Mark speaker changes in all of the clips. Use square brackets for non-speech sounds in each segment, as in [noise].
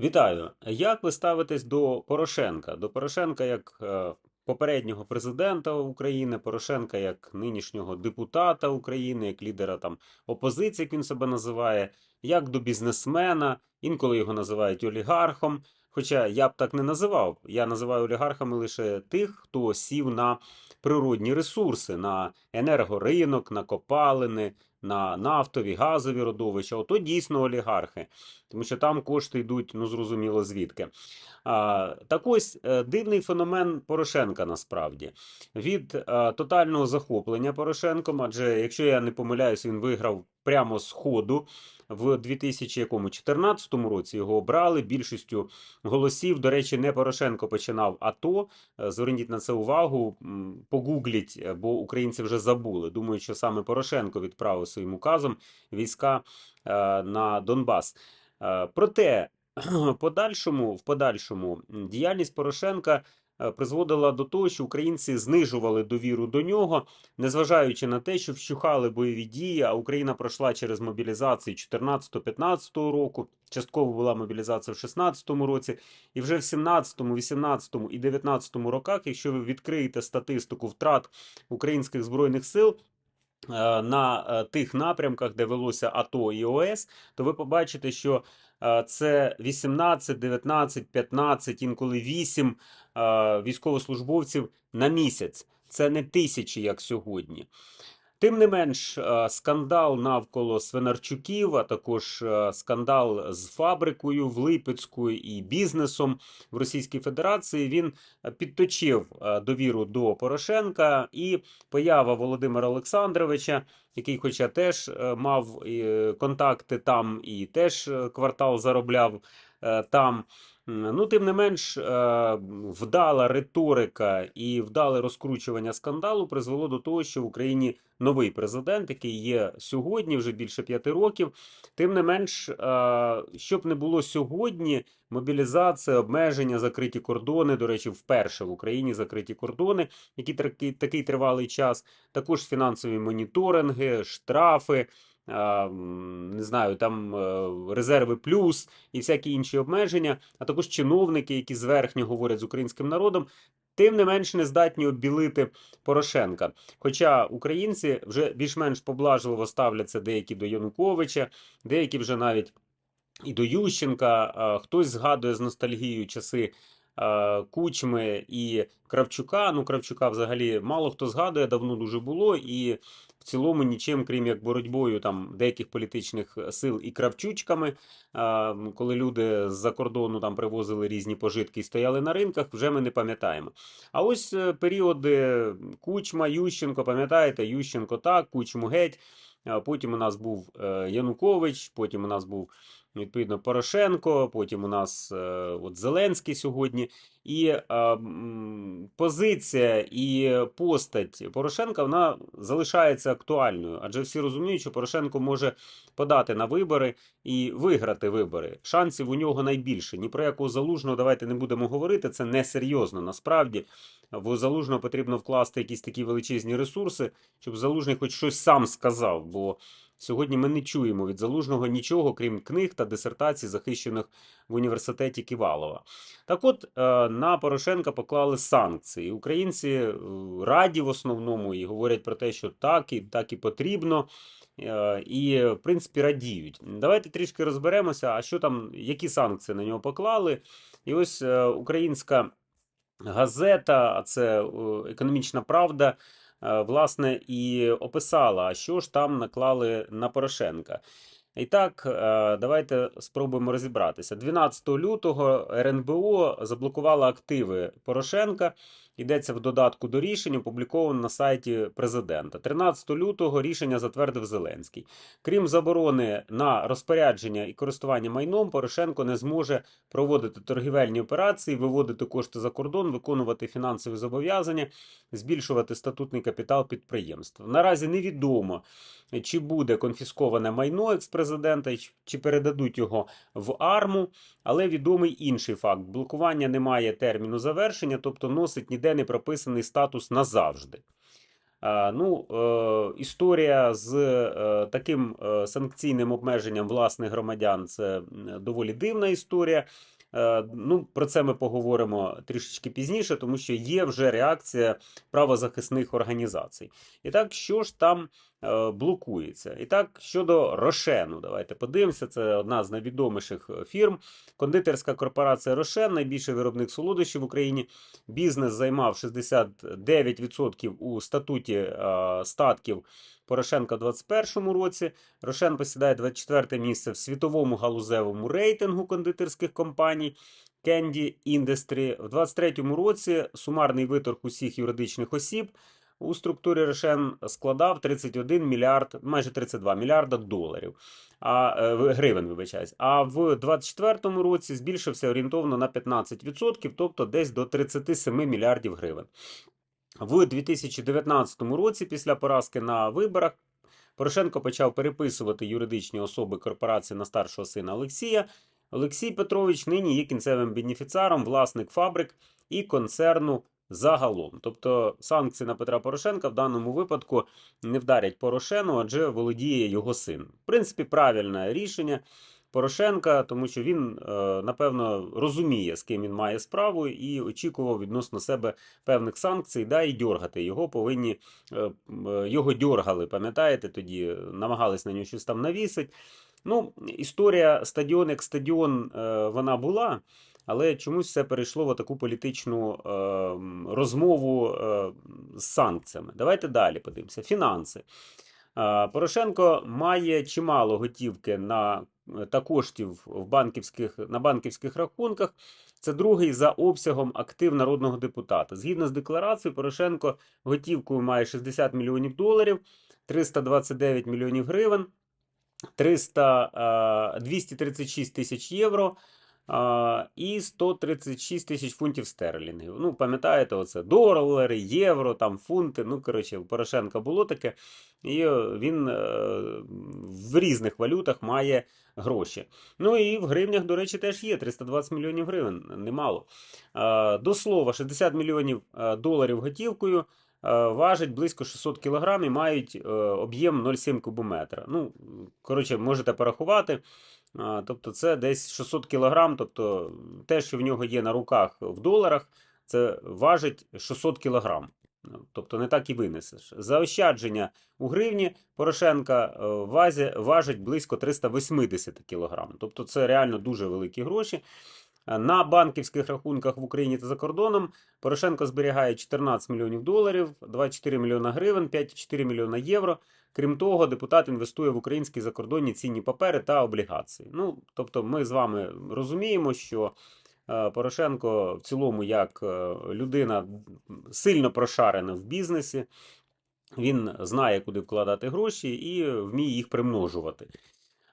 Speaker 1: Вітаю! Як ви ставитесь до Порошенка? До Порошенка як е, попереднього президента України, Порошенка як нинішнього депутата України, як лідера там опозиції, як він себе називає, як до бізнесмена, інколи його називають олігархом. Хоча я б так не називав. Я називаю олігархами лише тих, хто сів на природні ресурси, на енергоринок, на копалини, на нафтові, газові родовища. Ото дійсно олігархи тому що там кошти йдуть, ну зрозуміло звідки. А, Так ось е, дивний феномен Порошенка насправді від а, тотального захоплення Порошенком, адже якщо я не помиляюсь, він виграв прямо з ходу. В 2014 році його обрали більшістю голосів. До речі, не Порошенко починав АТО. Е, Зверніть на це увагу, погугліть, е, бо українці вже забули. Думаю, що саме Порошенко відправив своїм указом війська е, на Донбас. Проте, [clears throat] подальшому, в подальшому діяльність Порошенка призводила до того, що українці знижували довіру до нього, незважаючи на те, що вщухали бойові дії, а Україна пройшла через мобілізацію 14-15 року. Частково була мобілізація в 16-му році, і вже в 17-му, 18-му і 19-му роках, якщо ви відкриєте статистику втрат українських збройних сил, е, на е, тих напрямках, де велося АТО і ОС, то ви побачите, що е, це 18, 19, 15, інколи 8 е, військовослужбовців на місяць. Це не тисячі, як сьогодні. Тим не менш, е, скандал навколо Свинарчуків, а також е, скандал з фабрикою в Липецьку і бізнесом в Російській Федерації він е, підточив е, довіру до Порошенка і поява Володимира Олександровича, який, хоча теж е, мав е, контакти там і теж е, квартал заробляв там. Ну, тим не менш, е, вдала риторика і вдале розкручування скандалу призвело до того, що в Україні новий президент, який є сьогодні, вже більше п'яти років. Тим не менш, е, щоб не було сьогодні, мобілізація, обмеження, закриті кордони. До речі, вперше в Україні закриті кордони, які такий тривалий час. Також фінансові моніторинги, штрафи. Не знаю, там е, резерви плюс і всякі інші обмеження, а також чиновники, які зверхньо говорять з українським народом, тим не менш не здатні обілити Порошенка. Хоча українці вже більш-менш поблажливо ставляться деякі до Януковича, деякі вже навіть і до Ющенка. Хтось згадує з ностальгією часи Кучми і Кравчука. Ну, Кравчука взагалі мало хто згадує, давно дуже було, і в цілому нічим, крім як боротьбою там деяких політичних сил і кравчучками, коли люди з-за кордону там привозили різні пожитки і стояли на ринках, вже ми не пам'ятаємо. А ось е, періоди Кучма, Ющенко, пам'ятаєте, Ющенко так, Кучму геть. Потім у нас був е, Янукович, потім у нас був відповідно Порошенко, потім у нас е, от Зеленський сьогодні. І е, позиція і постать Порошенка вона залишається актуальною, адже всі розуміють, що Порошенко може подати на вибори і виграти вибори. Шансів у нього найбільше. Ні про якого залужного давайте не будемо говорити. Це несерйозно. Насправді в залужного потрібно вкласти якісь такі величезні ресурси, щоб залужний хоч щось сам сказав. Бо сьогодні ми не чуємо від залужного нічого, крім книг та дисертацій, захищених в університеті Ківалова. Так от е, на Порошенка поклали санкції. Українці е, раді в основному і говорять про те, що так і так і потрібно. Е, І, в принципі, радіють. Давайте трішки розберемося, а що там, які санкції на нього поклали. І ось українська газета, а це економічна правда, власне, і описала, що ж там наклали на Порошенка. І так, е, давайте спробуємо розібратися. 12 лютого РНБО заблокувала активи Порошенка. Йдеться в додатку до рішень, опубліковано на сайті президента. 13 лютого рішення затвердив Зеленський. Крім заборони на розпорядження і користування майном, Порошенко не зможе проводити торгівельні операції, виводити кошти за кордон, виконувати фінансові зобов'язання, збільшувати статутний капітал підприємств. Наразі невідомо, чи буде конфісковане майно експрезидента, чи передадуть його в арму, але відомий інший факт: блокування не має терміну завершення, тобто носить ніде не прописаний статус назавжди. Ну, е, історія з е, таким е, санкційним обмеженням власних громадян це доволі дивна історія. Е, Ну, про це ми поговоримо трішечки пізніше, тому що є вже реакція правозахисних організацій. І так, що ж там е, блокується? І так, щодо Рошену, давайте подивимося. Це одна з найвідоміших е, фірм. Кондитерська корпорація Рошен, найбільший виробник солодощів в Україні. Бізнес займав 69% у статуті е, статків Порошенка в 2021 році. Рошен посідає 24 місце в світовому галузевому рейтингу кондитерських компаній. Candy Industry. В 2023 році сумарний виторг усіх юридичних осіб у структурі Рошен складав 31 мільярд, майже 32 мільярда доларів. А е, гривень, вибачаюсь. А в 2024 році збільшився орієнтовно на 15%, тобто десь до 37 мільярдів гривень. В 2019 році, після поразки на виборах, Порошенко почав переписувати юридичні особи корпорації на старшого сина Олексія. Олексій Петрович нині є кінцевим бенефіціаром, власник фабрик і концерну загалом. Тобто санкції на Петра Порошенка в даному випадку не вдарять Порошену, адже володіє його син. В принципі, правильне рішення. Порошенка, тому що він, е, напевно, розуміє, з ким він має справу, і очікував відносно себе певних санкцій, да, і дьоргати його повинні. е, е, Його дьоргали, пам'ятаєте, тоді намагались на нього щось там навісити. Ну, історія стадіон як стадіон, вона була, але чомусь все перейшло в таку політичну розмову е, з санкціями. Давайте далі подивимося. Фінанси. Е, Порошенко має чимало готівки на е, та коштів в банківських, на банківських рахунках. Це другий за обсягом актив народного депутата. Згідно з декларацією, Порошенко готівкою має 60 мільйонів доларів, 329 мільйонів гривень, 300, е, 236 тисяч євро і 136 тисяч фунтів стерлінгів. Ну, пам'ятаєте, оце долари, євро, там фунти. Ну, коротше, у Порошенка було таке, і е, він е, в різних валютах має гроші. Ну і в гривнях, до речі, теж є 320 мільйонів гривень, немало. До слова, 60 мільйонів е, доларів готівкою важить близько 600 кг і мають е, об'єм 0,7 кубометра. Ну, коротше, можете порахувати. Тобто це десь 600 кг, тобто те, що в нього є на руках в доларах, це важить 600 кг. Тобто не так і винесеш. Заощадження у гривні Порошенка е, важить близько 380 кг. Тобто це реально дуже великі гроші. На банківських рахунках в Україні та за кордоном Порошенко зберігає 14 мільйонів доларів, 24 мільйона гривень, 5,4 мільйона євро. Крім того, депутат інвестує в українські закордонні цінні папери та облігації. Ну, тобто, ми з вами розуміємо, що е, Порошенко в цілому, як е, людина сильно прошарена в бізнесі, він знає, куди вкладати гроші і вміє їх примножувати.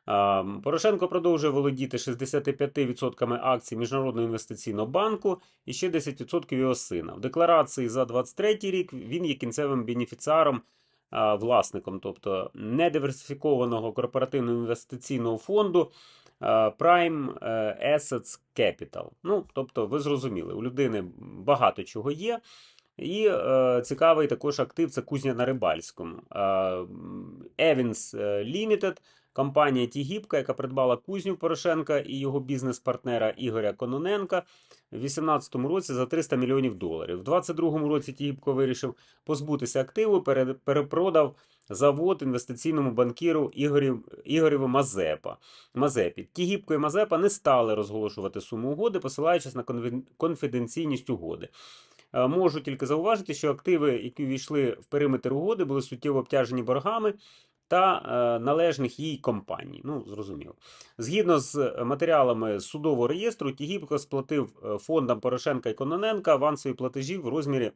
Speaker 1: А, Порошенко продовжує володіти 65% акцій Міжнародного інвестиційного банку і ще 10% його сина. В декларації за 23 рік він є кінцевим бенефіціаром, власником, тобто недиверсифікованого корпоративного інвестиційного фонду а, Prime е, Assets Capital. Ну, тобто, ви зрозуміли, у людини багато чого є. І е, цікавий також актив це кузня на Рибальському. Е, Evans Limited, компанія Тігіпка, яка придбала кузню Порошенка і його бізнес-партнера Ігоря Кононенка в 2018 році за 300 мільйонів доларів. У 2022 році Тігіпко вирішив позбутися активу, перепродав завод інвестиційному банкіру Ігорів, Ігорєву Мазепа. Мазепі. Тігіпко і Мазепа не стали розголошувати суму угоди, посилаючись на конфіденційність угоди. Е, Можу тільки зауважити, що активи, які увійшли в периметр угоди, були суттєво обтяжені боргами та е, належних їй компаній. Ну, зрозуміло. Згідно з матеріалами судового реєстру, Тігіпко сплатив е, фондам Порошенка і Кононенка авансові платежі в розмірі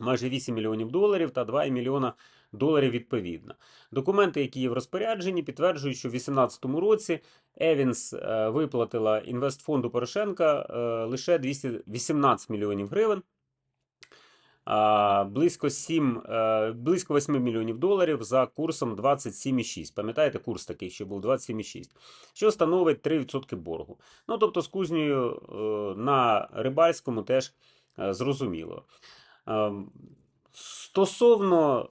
Speaker 1: майже 8 мільйонів доларів та 2 мільйона доларів відповідно. Документи, які є в розпорядженні, підтверджують, що в 2018 році Евінс е, виплатила інвестфонду Порошенка е, лише 218 мільйонів гривень. Близько 7, е, близько 8 мільйонів доларів за курсом 27,6. Пам'ятаєте, курс такий, що був 27,6, що становить 3% боргу. Ну, тобто, з кузнею е, на Рибальському теж е, зрозуміло. Стосовно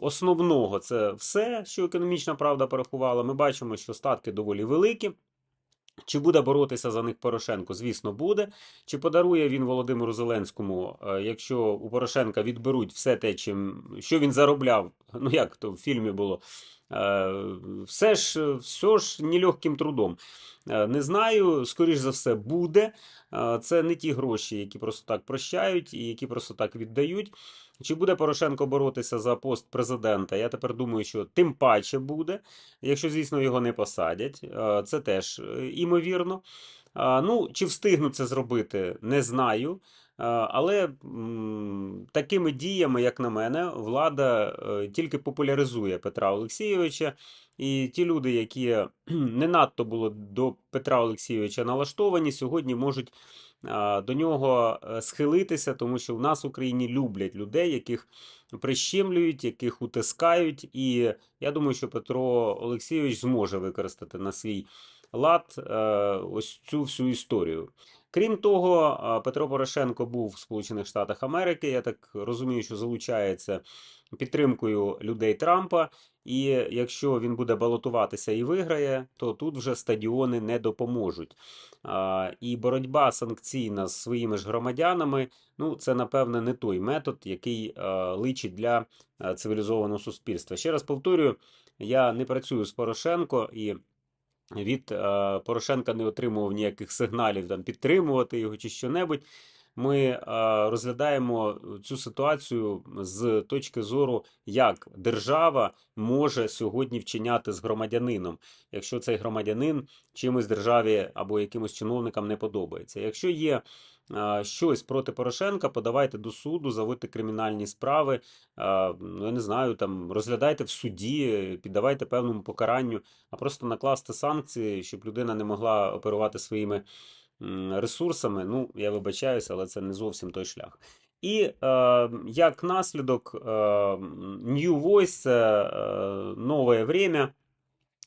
Speaker 1: основного, це все, що економічна правда порахувала. Ми бачимо, що статки доволі великі. Чи буде боротися за них Порошенко? Звісно, буде. Чи подарує він Володимиру Зеленському, е, якщо у Порошенка відберуть все те, чим, що він заробляв, [laughs] ну як то в фільмі було, е, все ж, все ж нелегким трудом. Е, Не знаю, скоріш за все, буде. Е, Це не ті гроші, які просто так прощають і які просто так віддають. Чи буде Порошенко боротися за пост президента? Я тепер думаю, що тим паче буде, якщо, звісно, його не посадять. Е, Це теж е, імовірно. Ну, чи встигнуть це зробити, не знаю. Але такими діями, як на мене, влада е, тільки популяризує Петра Олексійовича. І ті люди, які не надто було до Петра Олексійовича налаштовані, сьогодні можуть до нього е, схилитися, тому що в нас в Україні люблять людей, яких прищемлюють, яких утискають. І я думаю, що Петро Олексійович зможе використати на свій лад е, ось цю всю історію. Крім того, е, Петро Порошенко був в Сполучених Штатах Америки. Я так розумію, що залучається підтримкою людей Трампа. І якщо він буде балотуватися і виграє, то тут вже стадіони не допоможуть. А, І боротьба санкційна з своїми ж громадянами ну це напевне не той метод, який е, личить для цивілізованого суспільства. Ще раз повторюю, я не працюю з Порошенко і. Від Порошенка не отримував ніяких сигналів там підтримувати його чи що-небудь. Ми е, розглядаємо цю ситуацію з точки зору, як держава може сьогодні вчиняти з громадянином, якщо цей громадянин чимось державі або якимось чиновникам не подобається. Якщо є е, щось проти Порошенка, подавайте до суду, заводьте кримінальні справи. е, Ну, я не знаю, там розглядайте в суді, піддавайте певному покаранню, а просто накласти санкції, щоб людина не могла оперувати своїми ресурсами. Ну, я вибачаюся, але це не зовсім той шлях. І е, як наслідок, е, New Voice е, нове время.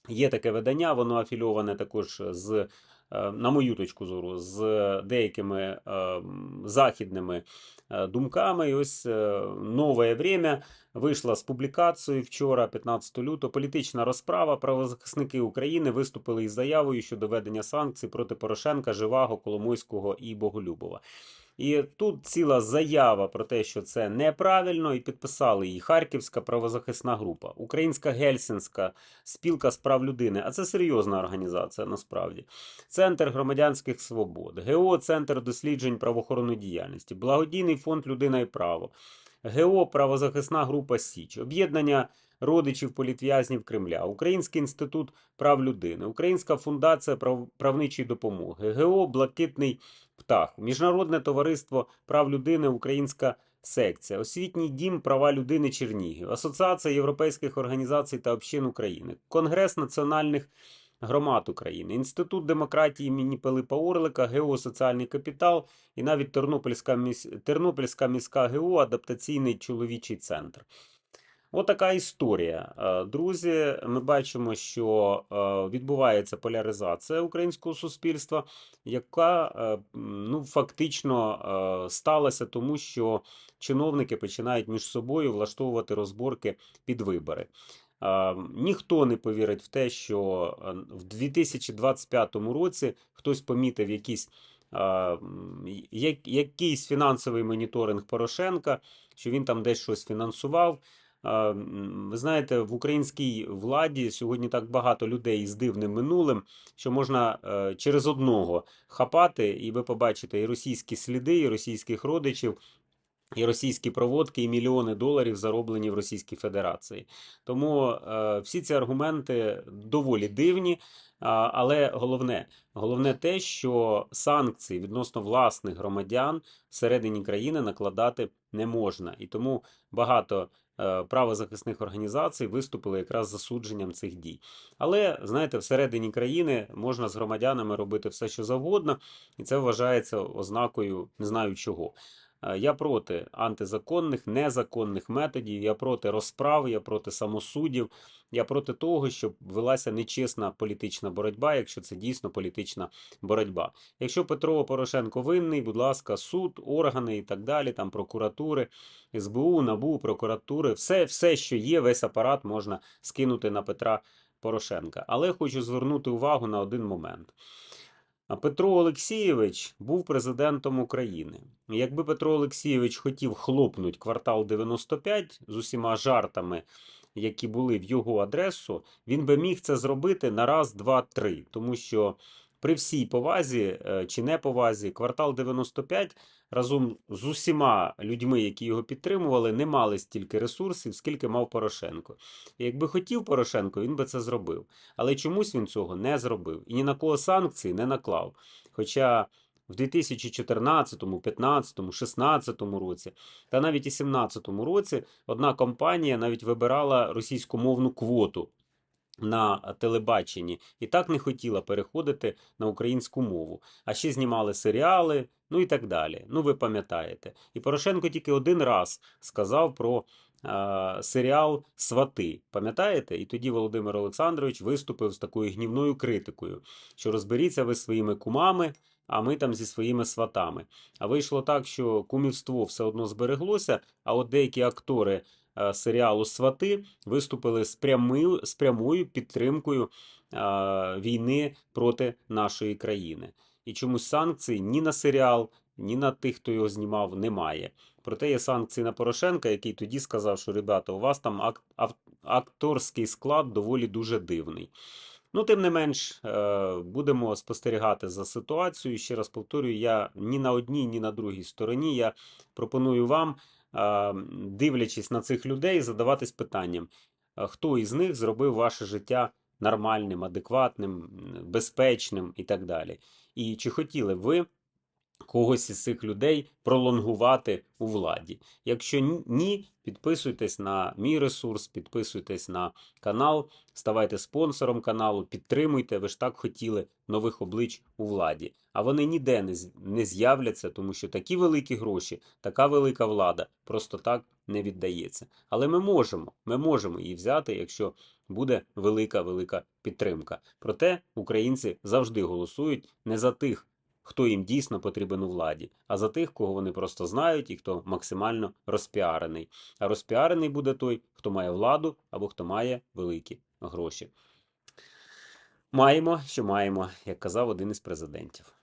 Speaker 1: Є таке видання, воно афільоване також з, на мою точку зору, з деякими е, західними е, думками. І ось е, нове время вийшла з публікацією вчора, 15 лютого. Політична розправа. Правозахисники України виступили із заявою щодо введення санкцій проти Порошенка, Живаго, Коломойського і Боголюбова. І тут ціла заява про те, що це неправильно, і підписали її Харківська правозахисна група, Українська Гельсінська спілка з прав людини. А це серйозна організація насправді. Центр громадянських свобод, ГО Центр досліджень правоохоронної діяльності, Благодійний фонд Людина і право, ГО Правозахисна група Січ, об'єднання родичів політв'язнів Кремля, Український інститут прав людини, Українська фундація прав... правничої допомоги, ГО Блакитний птах, Міжнародне товариство прав людини, Українська секція, Освітній дім права людини Чернігів, Асоціація європейських організацій та общин України, Конгрес національних громад України, Інститут демократії імені Пилипа Орлика, ГО Соціальний капітал і навіть Тернопільська, міс... Тернопільська міська ГО Адаптаційний чоловічий центр. Отака історія. Е, Друзі, ми бачимо, що е, відбувається поляризація українського суспільства, яка е, ну, фактично сталася тому, що чиновники починають між собою влаштовувати розборки під вибори. Ніхто не повірить в те, що в 2025 році хтось помітив якісь, якийсь фінансовий моніторинг Порошенка, що він там десь щось фінансував. Ви знаєте, в українській владі сьогодні так багато людей з дивним минулим, що можна е, через одного хапати, і ви побачите і російські сліди, і російських родичів, і російські проводки, і мільйони доларів зароблені в Російській Федерації. Тому е, всі ці аргументи доволі дивні. Але головне, головне те, що санкції відносно власних громадян всередині країни накладати не можна. І тому багато правозахисних організацій виступили якраз засудженням цих дій. Але знаєте, всередині країни можна з громадянами робити все, що завгодно, і це вважається ознакою не знаю чого. Е, Я проти антизаконних, незаконних методів, я проти розправ, я проти самосудів, я проти того, щоб велася нечесна політична боротьба, якщо це дійсно політична боротьба. Якщо Петро Порошенко винний, будь ласка, суд, органи і так далі, там прокуратури, СБУ, НАБУ, прокуратури, все, все, що є, весь апарат можна скинути на Петра Порошенка. Але хочу звернути увагу на один момент. А Петро Олексійович був президентом України. Якби Петро Олексійович хотів хлопнути квартал 95 з усіма жартами, які були в його адресу, він би міг це зробити на раз, два, три. Тому що при всій повазі е, чи неповазі, квартал 95 разом з усіма людьми, які його підтримували, не мали стільки ресурсів, скільки мав Порошенко. І якби хотів Порошенко, він би це зробив. Але чомусь він цього не зробив і ні на кого санкції не наклав. Хоча в 2014, 2015, 2016 році та навіть і 2017 році одна компанія навіть вибирала російськомовну квоту на телебаченні і так не хотіла переходити на українську мову. А ще знімали серіали, ну і так далі. Ну, ви пам'ятаєте. І Порошенко тільки один раз сказав про е, серіал Свати. Пам'ятаєте? І тоді Володимир Олександрович виступив з такою гнівною критикою, що розберіться ви своїми кумами, а ми там зі своїми сватами. А вийшло так, що кумівство все одно збереглося, а от деякі актори серіалу Свати виступили з прямою, з прямою підтримкою е, війни проти нашої країни. І чомусь санкцій ні на серіал, ні на тих, хто його знімав, немає. Проте є санкції на Порошенка, який тоді сказав, що ребята, у вас там ак- акторський склад доволі дуже дивний. Ну, тим не менш, е, будемо спостерігати за ситуацією. Ще раз повторюю, я ні на одній, ні на другій стороні. Я пропоную вам, е, дивлячись на цих людей, задаватись питанням, хто із них зробив ваше життя нормальним, адекватним, безпечним і так далі. І чи хотіли ви когось із цих людей пролонгувати у владі? Якщо ні- підписуйтесь на мій ресурс, підписуйтесь на канал, ставайте спонсором каналу, підтримуйте. Ви ж так хотіли нових облич у владі. А вони ніде не з'являться, тому що такі великі гроші, така велика влада просто так не віддається. Але ми можемо, ми можемо її взяти, якщо буде велика велика підтримка. Проте українці завжди голосують не за тих, хто їм дійсно потрібен у владі, а за тих, кого вони просто знають і хто максимально розпіарений. А розпіарений буде той, хто має владу або хто має великі гроші. Маємо, що маємо, як казав один із президентів.